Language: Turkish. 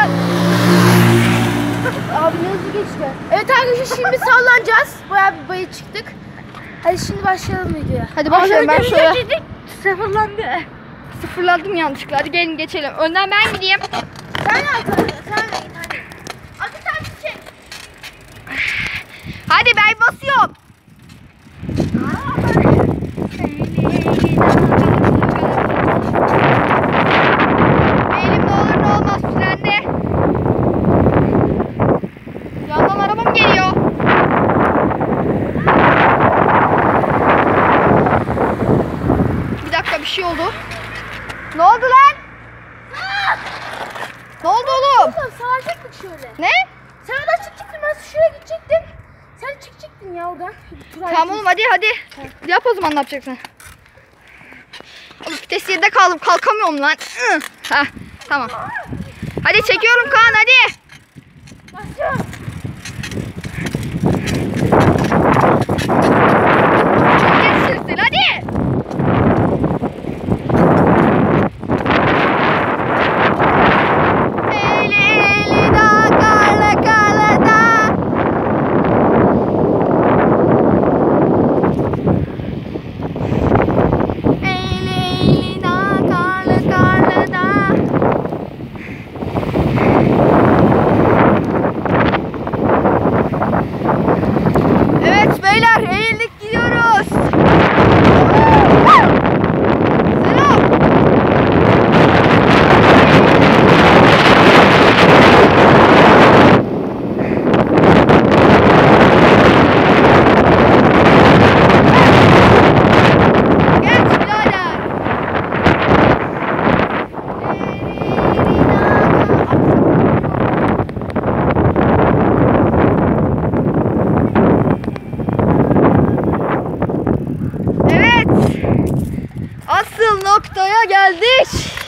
Kaan. Abi ne hızlı geçti. Evet arkadaşlar şimdi sallanacağız. Bayağı bir bayı çıktık. Hadi şimdi başlayalım videoya. Hadi başlayalım ben şöyle. Sıfırlandı. Sıfırladım yanlışlıkla. Hadi gelin geçelim. Önden ben gideyim. Sen arkadaşlar sen git hadi. Hadi sen çek. Hadi ben basıyorum. Elim oldu. Ne oldu lan? Ne oldu oğlum? Savaşacaktık şöyle. Ne? Sen oradan çıkacaktın ben şuraya gidecektim. Sen çıkacaktın ya oradan. Tamam oğlum hadi hadi. Yap o zaman ne yapacaksın? Oğlum vites yerinde kaldım kalkamıyorum lan. Heh, tamam. Hadi çekiyorum Kaan hadi. Başlıyorum. Asıl noktaya geldik.